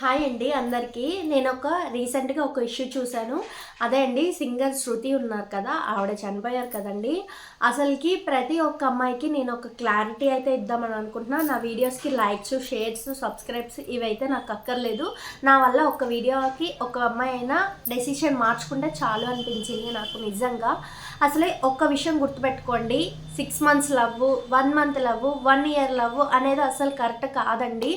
Hi అండి అందరికీ. నేను ఒక రీసెంట్గా ఒక ఇష్యూ చూశాను. అదే అండి సింగర్ శృతి ఉన్నారు కదా ఆవిడ చనిపోయారు కదండి. అసలుకి ప్రతి ఒక్క అమ్మాయికి నేను ఒక క్లారిటీ అయితే ఇద్దామని అనుకుంటున్నా. నా వీడియోస్కి లైక్స్ షేర్స్ సబ్స్క్రైబ్స్ ఇవైతే నాకు అక్కర్లేదు. నా వల్ల ఒక వీడియోకి ఒక అమ్మాయి అయినా డెసిషన్ మార్చుకుంటే చాలు అనిపించింది నాకు నిజంగా. అసలే ఒక్క విషయం గుర్తుపెట్టుకోండి. Six months love one month love one year love అనేది అసలు కరెక్ట్ కాదండి.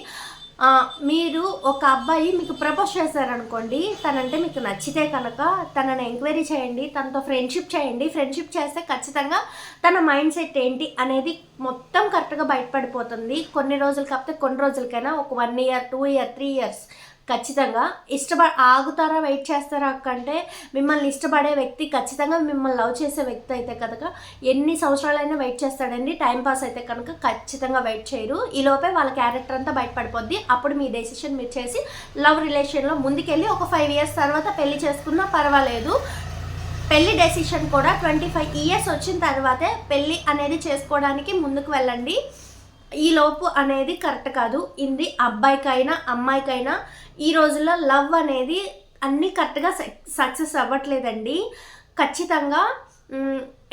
మీరు ఒక అబ్బాయి మీకు ప్రపోజ్ చేశారనుకోండి తనంటే మీకు నచ్చితే కనుక తనని ఎంక్వైరీ చేయండి తనతో ఫ్రెండ్షిప్ చేయండి. ఫ్రెండ్షిప్ చేస్తే ఖచ్చితంగా తన మైండ్ సెట్ ఏంటి అనేది మొత్తం కరెక్ట్గా బయటపడిపోతుంది. కొన్ని రోజులు కాకపోతే కొన్ని రోజులకైనా ఒక one year two year three years ఖచ్చితంగా ఇష్టపడ ఆగుతారా వెయిట్ చేస్తారా కంటే మిమ్మల్ని ఇష్టపడే వ్యక్తి ఖచ్చితంగా మిమ్మల్ని లవ్ చేసే వ్యక్తి అయితే కనుక ఎన్ని సంవత్సరాలైనా వెయిట్ చేస్తాడండి. టైంపాస్ అయితే కనుక ఖచ్చితంగా వెయిట్ చేయరు. ఈ లోపే వాళ్ళ క్యారెక్టర్ అంతా బయటపడిపోద్ది. అప్పుడు మీ డెసిషన్ మీరు చేసి లవ్ రిలేషన్లో ముందుకెళ్ళి ఒక ఫైవ్ ఇయర్స్ తర్వాత పెళ్ళి చేసుకున్నా పర్వాలేదు. పెళ్ళి డెసిషన్ కూడా ట్వంటీ ఫైవ్ ఇయర్స్ వచ్చిన తర్వాతే పెళ్ళి అనేది చేసుకోవడానికి ముందుకు వెళ్ళండి. ఈ లోపు అనేది కరెక్ట్ కాదు. ఇది అబ్బాయికైనా అమ్మాయికైనా ఈ రోజుల్లో లవ్ అనేది అన్నీ కరెక్ట్గా సక్సెస్ అవ్వట్లేదండి. ఖచ్చితంగా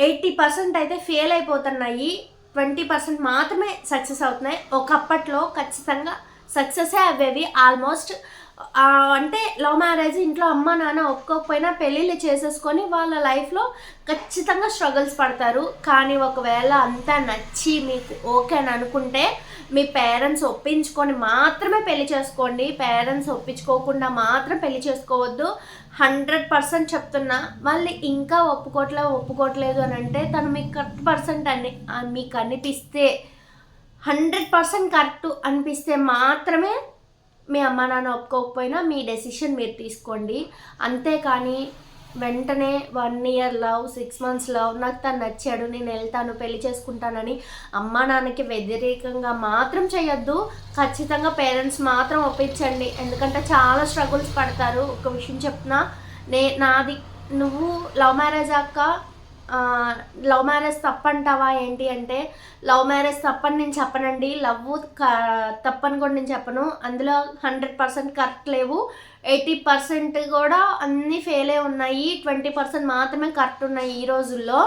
ఎయిటీ పర్సెంట్ అయితే ఫెయిల్ అయిపోతున్నాయి. ట్వంటీ పర్సెంట్ మాత్రమే సక్సెస్ అవుతున్నాయి. ఒకప్పట్లో ఖచ్చితంగా సక్సెసే అవేవి ఆల్మోస్ట్ అంటే లవ్ మ్యారేజ్ ఇంట్లో అమ్మ నాన్న ఒక్కొక్కపోయినా పెళ్ళిళ్ళు చేసేసుకొని వాళ్ళ లైఫ్లో ఖచ్చితంగా స్ట్రగుల్స్ పడతారు. కానీ ఒకవేళ అంతా నచ్చి మీకు ఓకే అని అనుకుంటే మీ పేరెంట్స్ ఒప్పించుకొని మాత్రమే పెళ్ళి చేసుకోండి. పేరెంట్స్ ఒప్పించుకోకుండా మాత్రం పెళ్ళి చేసుకోవద్దు. హండ్రెడ్ పర్సెంట్ చెప్తున్నా. మళ్ళీ ఇంకా ఒప్పుకోవట్లే ఒప్పుకోవట్లేదు అని అంటే తను మీకు కరెక్ట్ పర్సెంట్ అని మీకు అనిపిస్తే హండ్రెడ్ పర్సెంట్ కరెక్ట్ అనిపిస్తే మాత్రమే మీ అమ్మ నాన్న ఒప్పుకోకపోయినా మీ డెసిషన్ మీరు తీసుకోండి. అంతేకాని వెంటనే one year love six months love నాకు తను నచ్చాడు నేను వెళ్తాను పెళ్ళి చేసుకుంటానని అమ్మ నాన్నకి వ్యతిరేకంగా మాత్రం చేయొద్దు. ఖచ్చితంగా పేరెంట్స్ మాత్రం ఒప్పించండి. ఎందుకంటే చాలా స్ట్రగుల్స్ పడతారు. ఒక విషయం చెప్తున్నా నే నాది నువ్వు లవ్ మ్యారేజ్ అక్క లవ్ మ్యారేజ్ తప్పంటావా ఏంటి అంటే లవ్ మ్యారేజ్ తప్పని నేను చెప్పనండి. లవ్ తప్పని కూడా నేను చెప్పను. అందులో హండ్రెడ్ పర్సెంట్ కరెక్ట్ లేవు. ఎయిటీ పర్సెంట్ కూడా అన్నీ ఫెయిలే ఉన్నాయి. ట్వంటీ పర్సెంట్ మాత్రమే కరెక్ట్ ఉన్నాయి ఈ రోజుల్లో.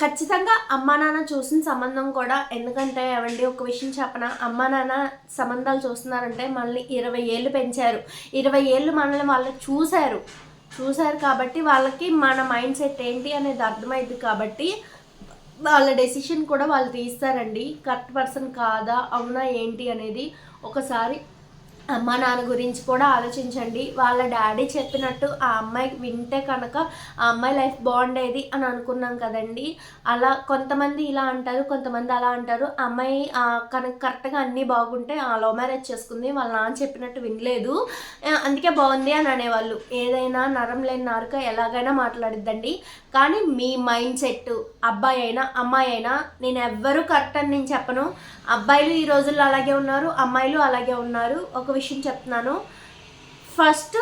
ఖచ్చితంగా అమ్మా నాన్న చూసిన సంబంధం కూడా ఎందుకంటే ఏమండి ఒక విషయం చెప్పన అమ్మా నాన్న సంబంధాలు చూస్తున్నారంటే మనల్ని ఇరవై ఏళ్ళు పెంచారు. ఇరవై ఏళ్ళు మనల్ని వాళ్ళు చూశారు. చూశారు కాబట్టి వాళ్ళకి మన మైండ్ సెట్ ఏంటి అనేది అర్థమైంది కాబట్టి వాళ్ళ డెసిషన్ కూడా వాళ్ళు తీస్తారండి. కరెక్ట్ పర్సన్ కాదా? అవునా? ఏంటి? అనేది ఒకసారి అమ్మ నాన్న గురించి కూడా ఆలోచించండి. వాళ్ళ డాడీ చెప్పినట్టు ఆ అమ్మాయి వింటే కనుక ఆ అమ్మాయి లైఫ్ బాగుండేది అని అనుకున్నాం కదండి. అలా కొంతమంది ఇలా అంటారు కొంతమంది అలా అంటారు. ఆ అమ్మాయి కనుక కరెక్ట్గా అన్నీ బాగుంటే ఆ లవ్ మ్యారేజ్ చేసుకుంది. వాళ్ళ నాన్న చెప్పినట్టు వినలేదు. అందుకే బాగుంది అని అనేవాళ్ళు. ఏదైనా నరం లేని నారుక ఎలాగైనా మాట్లాడిద్దండి. కానీ మీ మైండ్ సెట్ అబ్బాయి అయినా అమ్మాయి అయినా నేను ఎవ్వరూ కరెక్ట్ అని నేను చెప్పను. అబ్బాయిలు ఈ రోజుల్లో అలాగే ఉన్నారు అమ్మాయిలు అలాగే ఉన్నారు. ఒక విషయం చెప్తున్నాను. ఫస్ట్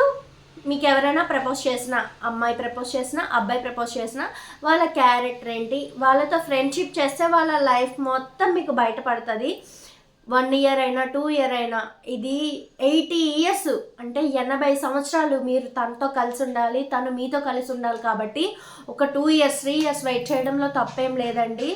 మీకు ఎవరైనా ప్రపోజ్ చేసిన అమ్మాయి ప్రపోజ్ చేసిన అబ్బాయి ప్రపోజ్ చేసిన వాళ్ళ క్యారెక్టర్ ఏంటి? వాళ్ళతో ఫ్రెండ్షిప్ చేస్తే వాళ్ళ లైఫ్ మొత్తం మీకు బయటపడుతుంది. వన్ ఇయర్ అయినా టూ ఇయర్ అయినా ఇది ఎయిటీ ఇయర్స్ అంటే ఎనభై సంవత్సరాలు మీరు తనతో కలిసి ఉండాలి తను మీతో కలిసి ఉండాలి కాబట్టి ఒక two years three years wait చేయడంలో తప్పేం లేదండి.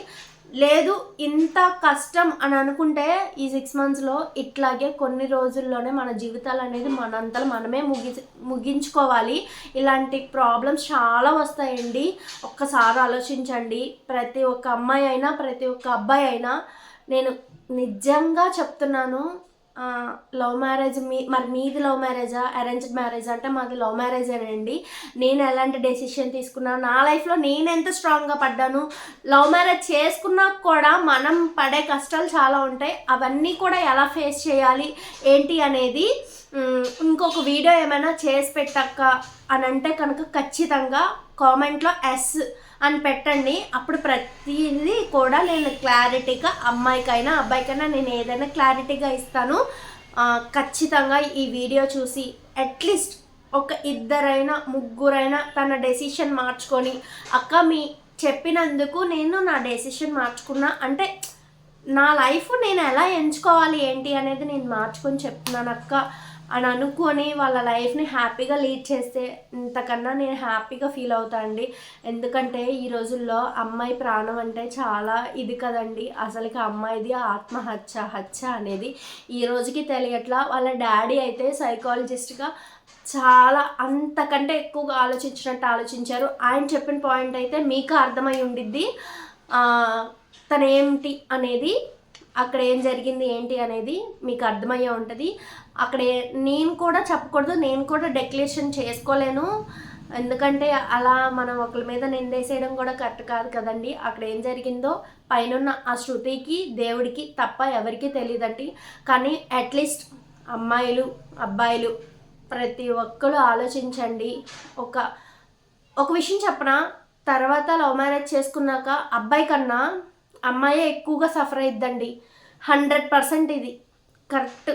లేదు ఇంత కష్టం అని అనుకుంటే ఈ సిక్స్ మంత్స్లో ఇట్లాగే కొన్ని రోజుల్లోనే మన జీవితాలు అనేది మనంతా మనమే ముగి ముగించుకోవాలి. ఇలాంటి ప్రాబ్లమ్స్ చాలా వస్తాయండి. ఒక్కసారి ఆలోచించండి. ప్రతి ఒక్క అమ్మాయి అయినా ప్రతి ఒక్క అబ్బాయి అయినా నేను నిజంగా చెప్తున్నాను లవ్ మ్యారేజ్ మీ మరి మీది లవ్ మ్యారేజా? Arranged marriage? అంటే మాది లవ్ మ్యారేజేనండి నేను ఎలాంటి డెసిషన్ తీసుకున్నాను నా లైఫ్లో నేను ఎంత స్ట్రాంగ్గా పడ్డాను? లవ్ మ్యారేజ్ చేసుకున్నా కూడా మనం పడే కష్టాలు చాలా ఉంటాయి. అవన్నీ కూడా ఎలా ఫేస్ చేయాలి? ఏంటి అనేది ఇంకొక వీడియో ఏమైనా చేసి పెట్టాక అని అంటే కనుక ఖచ్చితంగా కామెంట్లో ఎస్ అని పెట్టండి. అప్పుడు ప్రతిదీ కూడా నేను క్లారిటీగా అమ్మాయికైనా అబ్బాయికైనా నేను ఏదైనా క్లారిటీగా ఇస్తాను. ఖచ్చితంగా ఈ వీడియో చూసి అట్లీస్ట్ ఒక ఇద్దరైనా ముగ్గురైనా తన డెసిషన్ మార్చుకొని అక్క మీ చెప్పినందుకు నేను నా డెసిషన్ మార్చుకున్నా. అంటే నా లైఫ్ నేను ఎలా ఎంచుకోవాలి ఏంటి అనేది నేను మార్చుకొని చెప్తున్నాను అక్క. అని అనుకొని వాళ్ళ లైఫ్ని హ్యాపీగా లీడ్ చేస్తే ఇంతకన్నా నేను హ్యాపీగా ఫీల్ అవుతా అండి. ఎందుకంటే ఈ రోజుల్లో అమ్మాయి ప్రాణం అంటే చాలా ఇది కదండి. అసలుకి అమ్మాయిది ఆత్మహత్య హత్య అనేది ఈ రోజుకి తెలియట్లా. వాళ్ళ డాడీ అయితే సైకాలజిస్ట్గా చాలా అంతకంటే ఎక్కువగా ఆలోచించినట్టు ఆలోచించారు. ఆయన చెప్పిన పాయింట్ అయితే మీకు అర్థమై ఉండిద్ది. తనేమిటి అనేది అక్కడ ఏం జరిగింది ఏంటి అనేది మీకు అర్థమయ్యే ఉంటుంది. అక్కడ నేను కూడా చెప్పకూడదు నేను కూడా డెక్లరేషన్ చేసుకోలేను. ఎందుకంటే అలా మనం ఒకరి మీద నిందేసేయడం కూడా కరెక్ట్ కాదు కదండి. అక్కడ ఏం జరిగిందో పైన ఆ శృతికి దేవుడికి తప్ప ఎవరికి తెలియదండి. కానీ అట్లీస్ట్ అమ్మాయిలు అబ్బాయిలు ప్రతి ఒక్కరు ఆలోచించండి. ఒక ఒక విషయం చెప్పనా? తర్వాత లవ్ మ్యారేజ్ చేసుకున్నాక అబ్బాయి కన్నా అమ్మాయే ఎక్కువగా సఫర్ అయిద్దండి. హండ్రెడ్ పర్సెంట్ ఇది. కరెక్ట్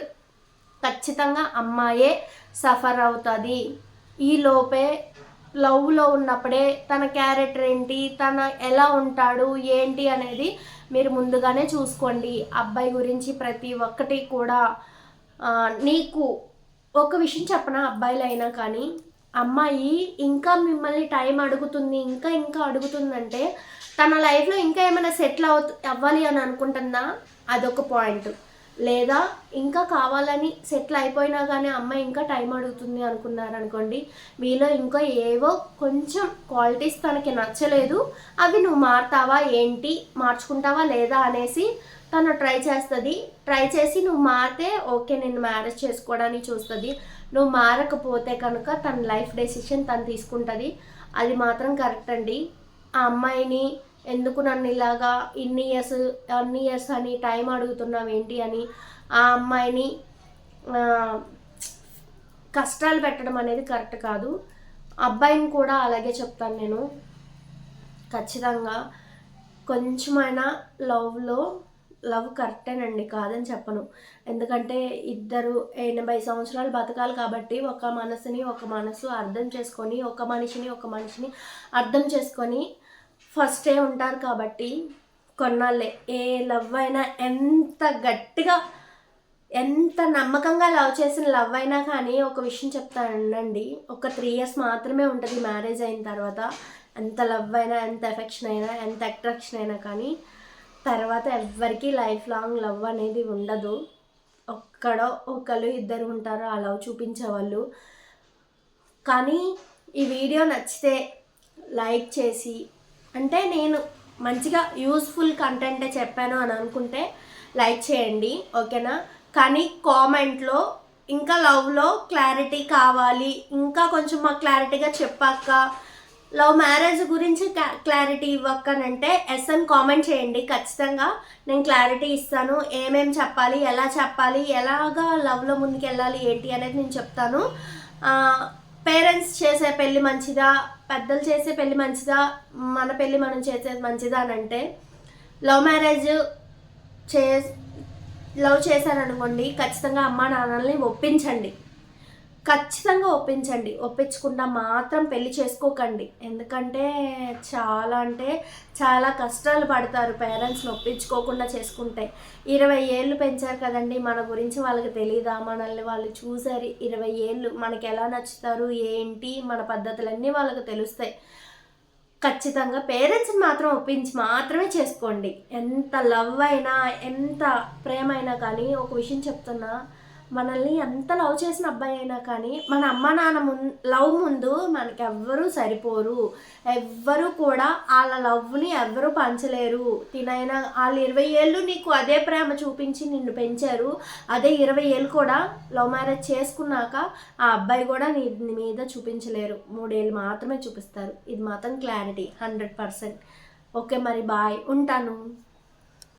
ఖచ్చితంగా అమ్మాయే సఫర్ అవుతుంది. ఈ లోపే లవ్లో ఉన్నప్పుడే తన క్యారెక్టర్ ఏంటి తన ఎలా ఉంటాడు ఏంటి అనేది మీరు ముందుగానే చూసుకోండి. అబ్బాయి గురించి ప్రతి ఒక్కటి కూడా నీకు ఒక విషయం చెప్పనా అబ్బాయిలు అయినా కానీ? అమ్మాయి ఇంకా మిమ్మల్ని టైం అడుగుతుంది ఇంకా ఇంకా అడుగుతుందంటే తన లైఫ్లో ఇంకా ఏమైనా సెటిల్ అవు అవ్వాలి అని అనుకుంటుందా అదొక పాయింట్ లేదా ఇంకా కావాలని సెటిల్ అయిపోయినా కానీ అమ్మాయి ఇంకా టైం అడుగుతుంది అనుకున్నారనుకోండి మీలో ఇంకా ఏవో కొంచెం క్వాలిటీస్ తనకి నచ్చలేదు అవి నువ్వు మారుతావా ఏంటి మార్చుకుంటావా లేదా అనేసి తను ట్రై చేస్తుంది. ట్రై చేసి నువ్వు మారితే ఓకే నేను మ్యారేజ్ చేసుకోవడానికి చూస్తుంది. నువ్వు మారకపోతే కనుక తన లైఫ్ డెసిషన్ తను తీసుకుంటుంది. అది మాత్రం కరెక్ట్ అండి. ఆ అమ్మాయిని ఎందుకు నన్ను ఇలాగా ఇన్ని ఇయర్స్ అన్ని ఇయర్స్ అని టైం అడుగుతున్నావు ఏంటి అని ఆ అమ్మాయిని కష్టాలు పెట్టడం అనేది కరెక్ట్ కాదు. అబ్బాయిని కూడా అలాగే చెప్తాను నేను. ఖచ్చితంగా కొంచెమైనా లవ్లో లవ్ కరెక్టేనండి కాదని చెప్పను. ఎందుకంటే ఇద్దరు ఎనభై సంవత్సరాలు బతకాలి కాబట్టి ఒక మనసుని ఒక మనసు అర్థం చేసుకొని ఒక మనిషిని ఒక మనిషిని అర్థం చేసుకొని ఫస్టే ఉంటారు కాబట్టి కొన్నాళ్ళే. ఏ లవ్ అయినా ఎంత గట్టిగా ఎంత నమ్మకంగా లవ్ చేసిన లవ్ అయినా కానీ ఒక విషయం చెప్తానండి ఒక త్రీ ఇయర్స్ మాత్రమే ఉంటుంది మ్యారేజ్ అయిన తర్వాత. ఎంత లవ్ అయినా ఎంత ఎఫెక్షన్ అయినా ఎంత అట్రాక్షన్ అయినా కానీ తర్వాత ఎవ్వరికీ లైఫ్ లాంగ్ లవ్ అనేది ఉండదు. ఒక్కడో ఒకళ్ళు ఇద్దరు ఉంటారు ఆ లవ్ చూపించేవాళ్ళు కానీ ఈ వీడియో నచ్చితే లైక్ చేసి అంటే నేను మంచిగా యూస్ఫుల్ కంటెంటే చెప్పాను అని అనుకుంటే లైక్ చేయండి ఓకేనా కానీ కామెంట్లో ఇంకా లవ్లో క్లారిటీ కావాలి ఇంకా కొంచెం మాకు క్లారిటీగా చెప్పాక లవ్ మ్యారేజ్ గురించి క్లారిటీ ఇవ్వక్కనంటే ఎస్ఎన్ కామెంట్ చేయండి ఖచ్చితంగా. నేను క్లారిటీ ఇస్తాను ఏమేం చెప్పాలి ఎలా చెప్పాలి ఎలాగా లవ్లో ముందుకు వెళ్ళాలి ఏంటి అనేది నేను చెప్తాను. పేరెంట్స్ చేసే పెళ్ళి మంచిదా? పెద్దలు చేసే పెళ్ళి మంచిదా? మన పెళ్ళి మనం చేసేది మంచిదా అని అంటే లవ్ మ్యారేజ్ చే లవ్ చేశారనుకోండి ఖచ్చితంగా అమ్మా నాన్నల్ని ఒప్పించండి. ఖచ్చితంగా ఒప్పించండి. ఒప్పించకుండా మాత్రం పెళ్ళి చేసుకోకండి. ఎందుకంటే చాలా అంటే చాలా కష్టాలు పడతారు పేరెంట్స్ని ఒప్పించుకోకుండా చేసుకుంటే. ఇరవై ఏళ్ళు పెంచారు కదండి. మన గురించి వాళ్ళకి తెలియదా మనల్ని వాళ్ళు చూసారు. ఇరవై ఏళ్ళు మనకి ఎలా నచ్చుతారు? ఏంటి? మన పద్ధతులన్నీ వాళ్ళకి తెలుస్తాయి. ఖచ్చితంగా పేరెంట్స్ని మాత్రం ఒప్పించి మాత్రమే చేసుకోండి. ఎంత లవ్ అయినా ఎంత ప్రేమ అయినా కానీ ఒక విషయం చెప్తున్నా మనల్ని ఎంత లవ్ చేసిన అబ్బాయి అయినా కానీ మన అమ్మ నాన్న ము లవ్ ముందు మనకి ఎవ్వరూ సరిపోరు. ఎవ్వరూ కూడా వాళ్ళ లవ్ని ఎవ్వరూ పంచలేరు. తినైనా వాళ్ళు ఇరవై ఏళ్ళు నీకు అదే ప్రేమ చూపించి నిన్ను పెంచారు. అదే ఇరవై ఏళ్ళు కూడా లవ్ మ్యారేజ్ చేసుకున్నాక ఆ అబ్బాయి కూడా నీ మీద చూపించలేరు. మూడేళ్ళు మాత్రమే చూపిస్తారు. ఇది మాత్రం క్లారిటీ హండ్రెడ్ పర్సెంట్ ఓకే మరి బాయ్. ఉంటాను.